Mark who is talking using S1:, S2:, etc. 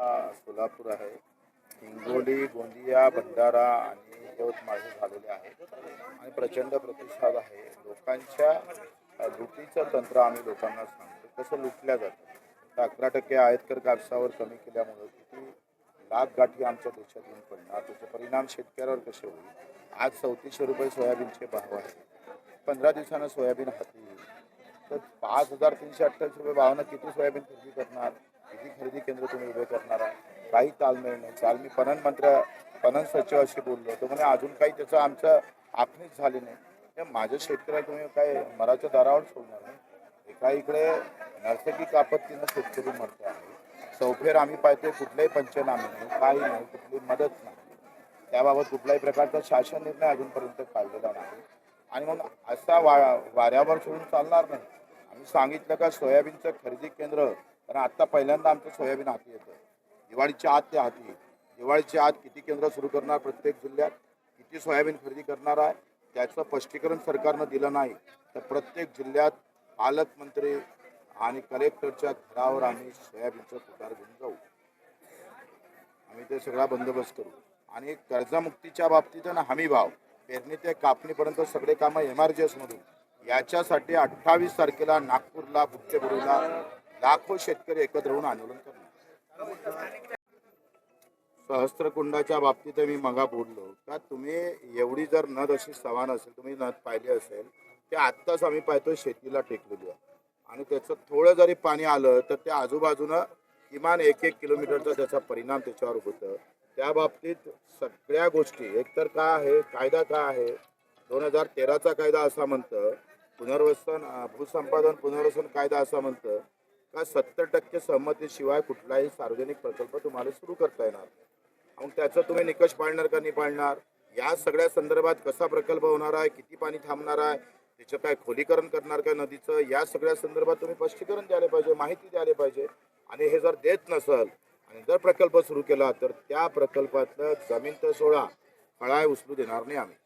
S1: सोलापूर आहे. हिंगोली गोंदिया भंडारा आणि यवतमाळ हे झालेले आहेत आणि प्रचंड प्रतिसाद आहे. लोकांच्या लुटीचं तंत्र आम्ही लोकांना सांगतो. कसं लुटल्या जातं? तर अकरा टक्के आयतकर कापसावर कमी केल्यामुळं किती लाख गाठी आमच्या देशात येऊन पडणार? त्याचे परिणाम शेतकऱ्यावर कसे होईल? आज चौतीसशे रुपये सोयाबीनचे भाव आहे. पंधरा दिवसानं सोयाबीन हाती येईल. तर पाच हजार तीनशे अठ्ठावीस रुपये भावानं किती सोयाबीन खरेदी करणार? किती खरेदी केंद्र तुम्ही उभे करणार आहे काही ताळमेळ नाही. काल मी पणन मंत्र पणन सचिवाशी बोललो तो म्हणे अजून काही त्याचं आमचं आखणीच झाली नाही. माझ्या शेतकऱ्या तुम्ही काय मराच्या दारावर सोडणार नाही? एका इकडे नैसर्गिक आपत्तीनं शेतकरी मरतो आहे. चौफेर आम्ही पाहतोय कुठलाही पंचनामे नाही काही नाही कुठली मदत नाही. त्याबाबत कुठल्याही प्रकारचा शासन निर्णय अजूनपर्यंत काढलेला नाही. आणि मग असा वा वाऱ्यावर सोडून चालणार नाही. आम्ही सांगितलं का सोयाबीनचं खरेदी केंद्र कारण आत्ता पहिल्यांदा आमचं सोयाबीन हाती येतं. दिवाळीच्या आत ते हाती येईल दिवाळीच्या आत किती केंद्र सुरू करणार प्रत्येक जिल्ह्यात? किती सोयाबीन खरेदी करणार आहे? त्याचं स्पष्टीकरण सरकारनं दिलं नाही. तर प्रत्येक जिल्ह्यात पालकमंत्री आणि कलेक्टरच्या घरावर आम्ही सोयाबीनचं पुकार घेऊन जाऊ. आम्ही ते सगळा बंदोबस्त करू. आणि कर्जमुक्तीच्या बाबतीत ना हमी भाव पेरणी ते कापणीपर्यंत सगळे कामं एम आर जी एसमधून याच्यासाठी अठ्ठावीस तारखेला नागपूरला बुट्टेबुरीला लाखो शेतकरी एकत्र होऊन आंदोलन करणार. सहस्त्रकुंडाच्या बाबतीत मी मगा बोललो का तुम्ही एवढी जर नद अशी सवान असेल तुम्ही नद पाहिली असेल ते आत्ताच आम्ही पाहतो शेतीला टेकलेली आहे. आणि त्याचं थोडं जरी पाणी आलं तर त्या आजूबाजूनं किमान एक एक किलोमीटरचा त्याचा परिणाम त्याच्यावर होतं. त्या बाबतीत सगळ्या गोष्टी एकतर काय आहे कायदा काय आहे दोन हजार तेराचा कायदा असा म्हणतं पुनर्वसन भूसंपादन पुनर्वसन कायदा असा म्हणतं का सत्तर टक्के सहमतीशिवाय कुठलाही सार्वजनिक प्रकल्प तुम्हाला सुरू करता येणार मग त्याचं तुम्ही निकष पाळणार का नाही पाळणार? या सगळ्या संदर्भात कसा प्रकल्प होणार आहे? किती पाणी थांबणार आहे? त्याचं काय खोलीकरण करणार का नदीचं? या सगळ्या संदर्भात तुम्ही स्पष्टीकरण द्यायला पाहिजे माहिती द्यायला पाहिजे. आणि हे जर देत नसल आणि जर प्रकल्प सुरू केला तर त्या प्रकल्पातलं जमीन तर सोळा फळाय उचलू देणार नाही आम्ही.